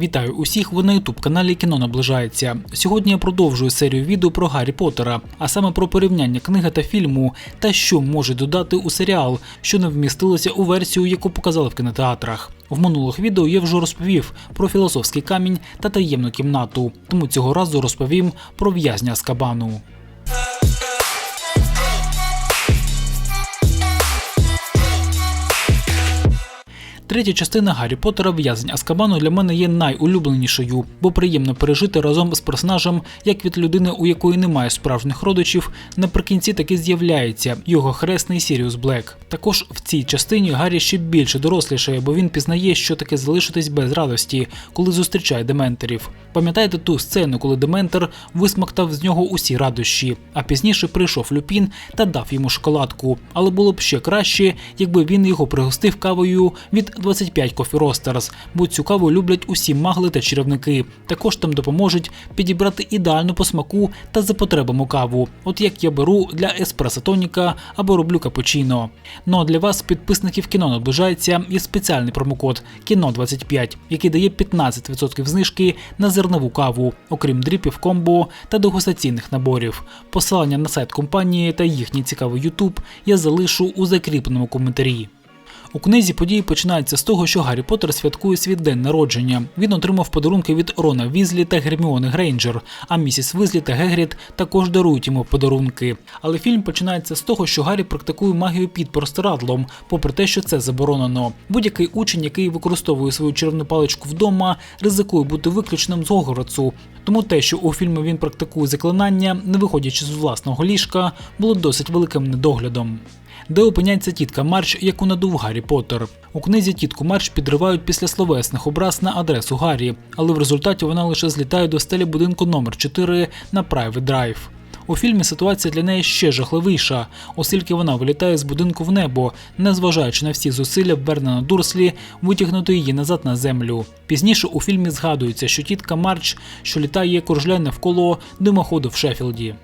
Вітаю усіх, ви на ютуб каналі Кіно наближається. Сьогодні я продовжую серію відео про Гаррі Поттера, а саме про порівняння книги та фільму, та що може додати у серіал, що не вмістилося у версію, яку показали в кінотеатрах. В минулих відео я вже розповів про філософський камінь та таємну кімнату, тому цього разу розповім про в'язня з Третя частина Гаррі Поттера В'язень Аскабану для мене є найулюбленішою, бо приємно пережити разом з персонажем, як від людини, у якої немає справжніх родичів, наприкінці таки з'являється його хресний Сіріус Блек. Також в цій частині Гаррі ще більше дорослішає, бо він пізнає, що таке залишитись без радості, коли зустрічає дементорів. Пам'ятаєте ту сцену, коли Дементор висмактав з нього усі радощі, а пізніше прийшов Люпін та дав йому шоколадку. Але було б ще краще, якби він його пригостив кавою від 25 Coffee Roasters, цю каву люблять усі магли та чарівники. Також там допоможуть підібрати ідеальну по смаку та за потребами каву, от як я беру для еспресо тоніка або роблю капучино. Ну а для вас, підписників кіно наближається, є спеціальний промокод кіно 25 який дає 15% знижки на зернову каву, окрім дріпів комбо та дегустаційних наборів. Посилання на сайт компанії та їхній цікавий YouTube я залишу у закріпленому коментарі. У книзі події починаються з того, що Гаррі Поттер святкує свій день народження. Він отримав подарунки від Рона Візлі та Герміони Грейнджер, а місіс Візлі та Гегрід також дарують йому подарунки. Але фільм починається з того, що Гаррі практикує магію під простирадлом, попри те, що це заборонено. Будь-який учень, який використовує свою червну паличку вдома, ризикує бути виключеним з Гогородсу. Тому те, що у фільмі він практикує заклинання, не виходячи з власного ліжка, було досить великим недоглядом де опиняється тітка Марч, яку надув Гаррі Поттер. У книзі тітку Марч підривають після словесних образ на адресу Гаррі, але в результаті вона лише злітає до стелі будинку номер 4 на Private Drive. У фільмі ситуація для неї ще жахливіша, оскільки вона вилітає з будинку в небо, незважаючи на всі зусилля Бернана Дурслі витягнути її назад на землю. Пізніше у фільмі згадується, що тітка Марч, що літає, кружляє навколо димоходу в Шеффілді.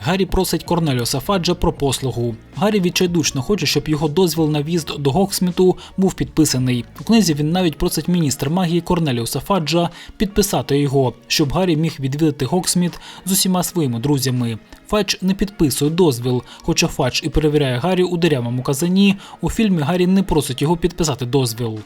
Гаррі просить Корнеліуса Фаджа про послугу. Гаррі відчайдушно хоче, щоб його дозвіл на в'їзд до Гоксміту був підписаний. У книзі він навіть просить міністр магії Корнеліуса Фаджа підписати його, щоб Гаррі міг відвідати Гоксміт з усіма своїми друзями. Фадж не підписує дозвіл, хоча Фадж і перевіряє Гаррі у деревому казані. У фільмі Гаррі не просить його підписати дозвіл.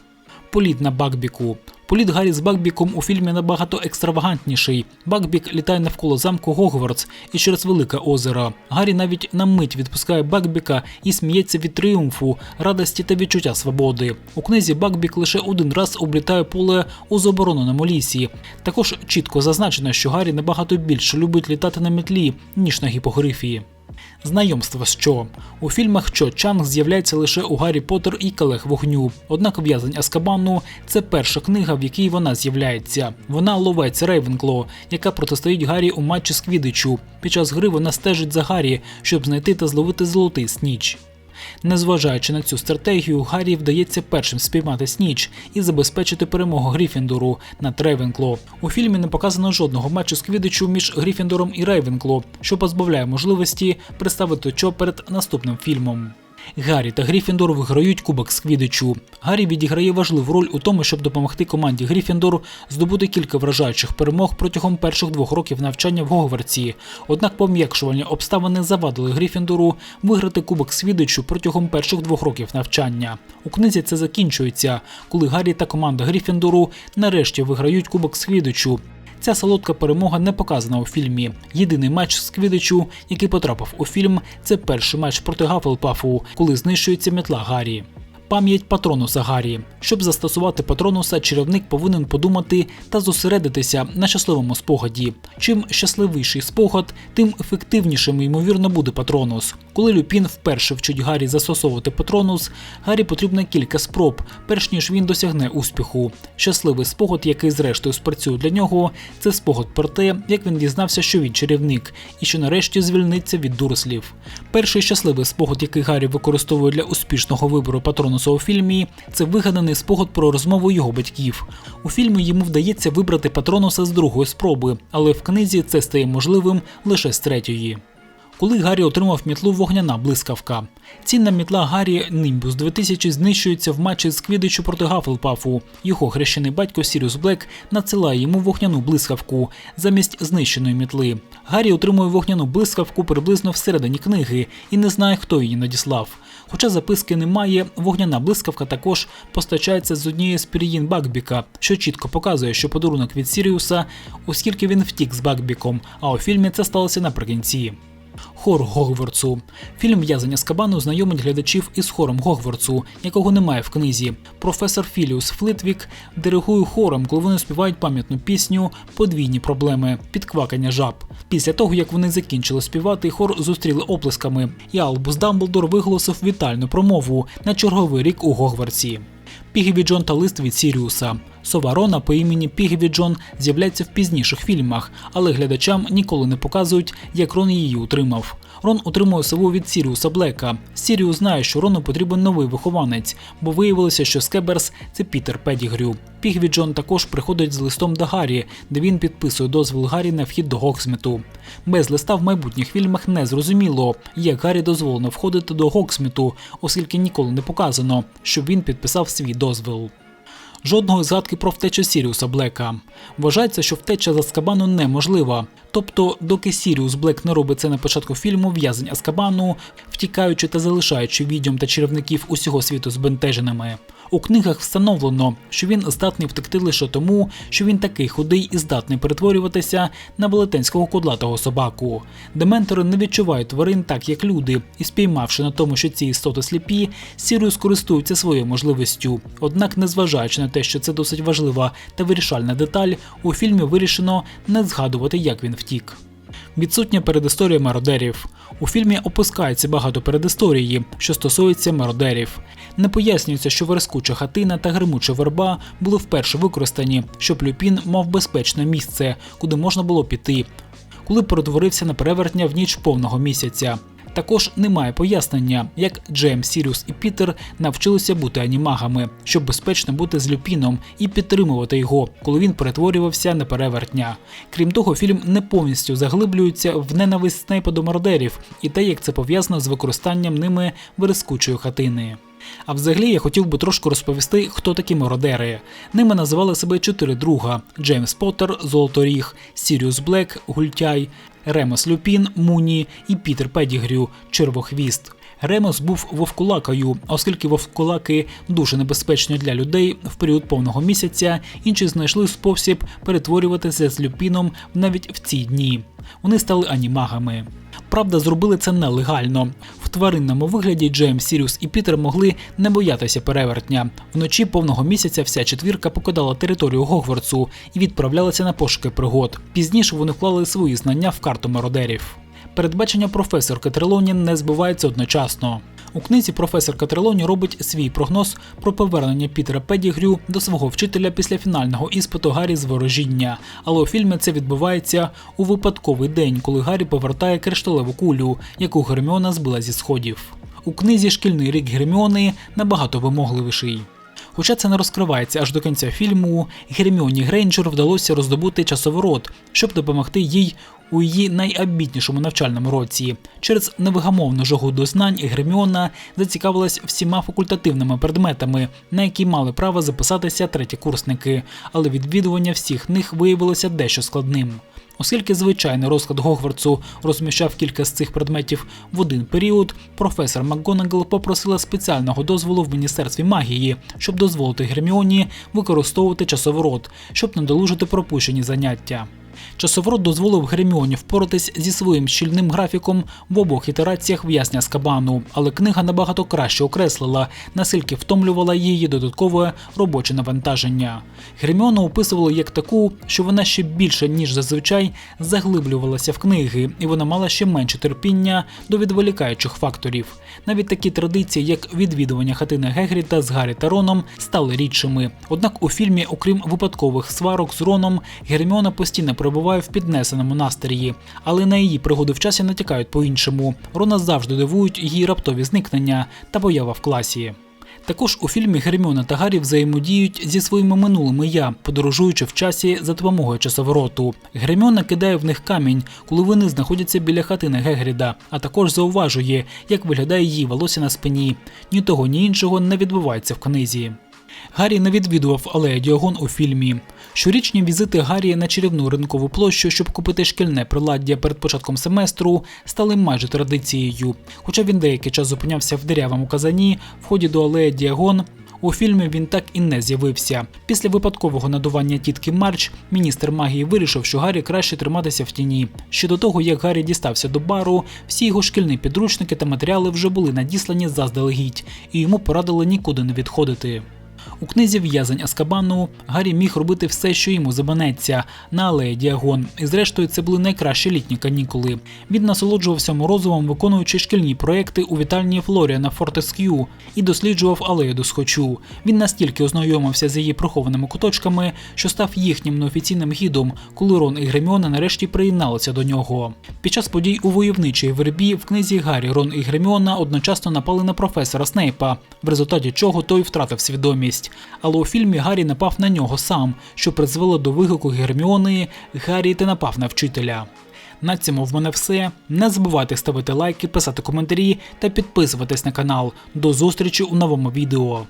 Політ на Бакбіку. Політ Гаррі з Бакбіком у фільмі набагато екстравагантніший. Бакбік літає навколо замку Гогвардс і через велике озеро. Гаррі навіть на мить відпускає Бакбіка і сміється від тріумфу, радості та відчуття свободи. У книзі Бакбік лише один раз облітає поле у забороненому лісі. Також чітко зазначено, що Гаррі набагато більше любить літати на метлі, ніж на гіпогрифії. Знайомство з Чо. У фільмах Чо Чанг з'являється лише у Гаррі Поттер і Келех вогню. Однак в'язень Аскабану це перша книга, в якій вона з'являється. Вона ловець Рейвенкло, яка протистоїть Гаррі у матчі з Квідичу. Під час гри вона стежить за Гаррі, щоб знайти та зловити золотий сніч. Незважаючи на цю стратегію, Гаррі вдається першим спіймати сніч і забезпечити перемогу Гріфіндору над Рейвенкло. У фільмі не показано жодного матчу з Квідичу між Гріфіндором і Рейвенкло, що позбавляє можливості представити Чо перед наступним фільмом. Гаррі та Гріфіндор виграють кубок з Квідичу. Гаррі відіграє важливу роль у тому, щоб допомогти команді Гріфіндор здобути кілька вражаючих перемог протягом перших двох років навчання в Гогвартсі. Однак пом'якшувальні обставини завадили Гріфіндору виграти кубок з Квідичу протягом перших двох років навчання. У книзі це закінчується, коли Гаррі та команда Гріфіндору нарешті виграють кубок з Квідичу. Ця солодка перемога не показана у фільмі. Єдиний матч з Квідичу, який потрапив у фільм, це перший матч проти Гафелпафу, коли знищується метла Гаррі пам'ять патронуса Гаррі. Щоб застосувати патронуса, чарівник повинен подумати та зосередитися на щасливому спогаді. Чим щасливіший спогад, тим ефективнішим ймовірно буде патронус. Коли Люпін вперше вчить Гаррі застосовувати патронус, Гаррі потрібно кілька спроб, перш ніж він досягне успіху. Щасливий спогад, який зрештою спрацює для нього, це спогад про те, як він дізнався, що він чарівник, і що нарешті звільниться від дурслів. Перший щасливий спогад, який Гаррі використовує для успішного вибору патронусу, Томаса у фільмі це вигаданий спогад про розмову його батьків. У фільмі йому вдається вибрати патронуса з другої спроби, але в книзі це стає можливим лише з третьої. Коли Гаррі отримав мітлу вогняна блискавка. Цінна мітла Гаррі Німбус 2000 знищується в матчі з Квідичу проти Гафлпафу. Його хрещений батько Сіріус Блек надсилає йому вогняну блискавку замість знищеної мітли. Гаррі отримує вогняну блискавку приблизно всередині книги і не знає, хто її надіслав. Хоча записки немає, вогняна блискавка також постачається з однієї з пір'їн Бакбіка, що чітко показує, що подарунок від Сіріуса, оскільки він втік з Бакбіком, а у фільмі це сталося наприкінці. Хор Гогвартсу. Фільм В'язання з кабану знайомить глядачів із хором Гогвартсу, якого немає в книзі. Професор Філіус Флитвік диригує хором, коли вони співають пам'ятну пісню Подвійні проблеми підквакання жаб. Після того, як вони закінчили співати, хор зустріли оплесками, і Албус Дамблдор виголосив вітальну промову на черговий рік у Гогвартсі. Пігві Джон та лист від Сіріуса. Сова Рона по імені Пігіві Джон з'являється в пізніших фільмах, але глядачам ніколи не показують, як Рон її утримав. Рон утримує сову від Сіріуса Блека. Сіріус знає, що Рону потрібен новий вихованець, бо виявилося, що Скеберс це Пітер Педігрю. Пігві Джон також приходить з листом до Гаррі, де він підписує дозвіл Гаррі на вхід до Гоксміту. Без листа в майбутніх фільмах не зрозуміло, як Гаррі дозволено входити до Гоксміту, оскільки ніколи не показано, щоб він підписав свій дозвіл. Жодної згадки про втечу Сіріуса Блека. Вважається, що втеча з Аскабану неможлива. Тобто, доки Сіріус Блек не робить це на початку фільму В'язень Аскабану, втікаючи та залишаючи відьом та чарівників усього світу збентеженими. У книгах встановлено, що він здатний втекти лише тому, що він такий худий і здатний перетворюватися на велетенського кудлатого собаку. Дементори не відчувають тварин так, як люди, і спіймавши на тому, що ці істоти сліпі, Сіріус користується своєю можливістю. Однак, незважаючи на те, що це досить важлива та вирішальна деталь, у фільмі вирішено не згадувати, як він втік. Відсутня передісторія мародерів. У фільмі опускається багато передісторії, що стосується мародерів. Не пояснюється, що верескуча хатина та гримуча верба були вперше використані, щоб Люпін мав безпечне місце, куди можна було піти, коли перетворився на перевертня в ніч повного місяця. Також немає пояснення, як Джейм, Сіріус і Пітер навчилися бути анімагами, щоб безпечно бути з Люпіном і підтримувати його, коли він перетворювався на перевертня. Крім того, фільм не повністю заглиблюється в ненависть снейпа до мордерів і те, як це пов'язано з використанням ними верескучої хатини. А взагалі я хотів би трошки розповісти, хто такі мародери. Ними називали себе чотири друга: Джеймс Поттер, Золоторіг, Сіріус Блек, Гультяй, Ремос Люпін, Муні і Пітер Педігрю, Червохвіст. Ремос був вовкулакою, оскільки вовкулаки дуже небезпечні для людей в період повного місяця, інші знайшли спосіб перетворюватися з люпіном навіть в ці дні. Вони стали анімагами. Правда, зробили це нелегально. В тваринному вигляді Джеймс, Сіріус і Пітер могли не боятися перевертня. Вночі повного місяця вся четвірка покидала територію Гогвартсу і відправлялася на пошуки пригод. Пізніше вони вклали свої знання в карту мародерів. Передбачення професорки Трелоні не збивається одночасно. У книзі професор Катрилоні робить свій прогноз про повернення Пітера Педігрю до свого вчителя після фінального іспиту Гаррі з ворожіння. Але у фільмі це відбувається у випадковий день, коли Гаррі повертає кришталеву кулю, яку Герміона збила зі сходів. У книзі Шкільний рік Герміони набагато вимогливіший. Хоча це не розкривається аж до кінця фільму, Герміоні Грейнджер вдалося роздобути часоворот, щоб допомогти їй у її найабітнішому навчальному році. Через невигамовну жагу до знань Герміона зацікавилась всіма факультативними предметами, на які мали право записатися третєкурсники, але відвідування всіх них виявилося дещо складним. Оскільки звичайний розклад Гогвартсу розміщав кілька з цих предметів в один період, професор МакГонагал попросила спеціального дозволу в міністерстві магії, щоб дозволити Герміоні використовувати часоворот, щоб надолужити пропущені заняття. Часоворот дозволив Герміоні впоратись зі своїм щільним графіком в обох ітераціях в'язня з кабану, але книга набагато краще окреслила, наскільки втомлювала її додаткове робоче навантаження. Герміону описували як таку, що вона ще більше ніж зазвичай заглиблювалася в книги, і вона мала ще менше терпіння до відволікаючих факторів. Навіть такі традиції, як відвідування хатини Гегріта з Гаррі та Роном, стали рідшими. Однак у фільмі, окрім випадкових сварок з Роном, Герміона постійно перебуває в піднесеному настрої, але на її пригоди в часі натякають по-іншому. Рона завжди дивують її раптові зникнення та поява в класі. Також у фільмі Герміона та Гаррі взаємодіють зі своїми минулими я, подорожуючи в часі за допомогою часовороту. Герміона кидає в них камінь, коли вони знаходяться біля хатини Гегріда, а також зауважує, як виглядає її волосся на спині. Ні того, ні іншого не відбувається в книзі. Гаррі не відвідував алею Діагон у фільмі. Щорічні візити Гаррі на чарівну ринкову площу, щоб купити шкільне приладдя перед початком семестру, стали майже традицією. Хоча він деякий час зупинявся в деревому казані, в ході до алеї Діагон. У фільмі він так і не з'явився. Після випадкового надування тітки Марч міністр магії вирішив, що Гаррі краще триматися в тіні. Ще до того, як Гаррі дістався до бару, всі його шкільні підручники та матеріали вже були надіслані заздалегідь, і йому порадили нікуди не відходити. У книзі В'язень Аскабану Гаррі міг робити все, що йому заманеться, на алеї Діагон, і зрештою це були найкращі літні канікули. Він насолоджувався морозивом, виконуючи шкільні проекти у вітальні Флоріана Фортеск'ю і досліджував алею до схочу. Він настільки ознайомився з її прихованими куточками, що став їхнім неофіційним гідом, коли Рон і Греміона нарешті приєдналися до нього. Під час подій у войовничій вербі в книзі Гаррі, Рон і Греміона одночасно напали на професора Снейпа, в результаті чого той втратив свідомість. Але у фільмі Гаррі напав на нього сам, що призвело до вигуку Герміони Гаррі ти напав на вчителя. На цьому в мене все. Не забувайте ставити лайки, писати коментарі та підписуватись на канал. До зустрічі у новому відео.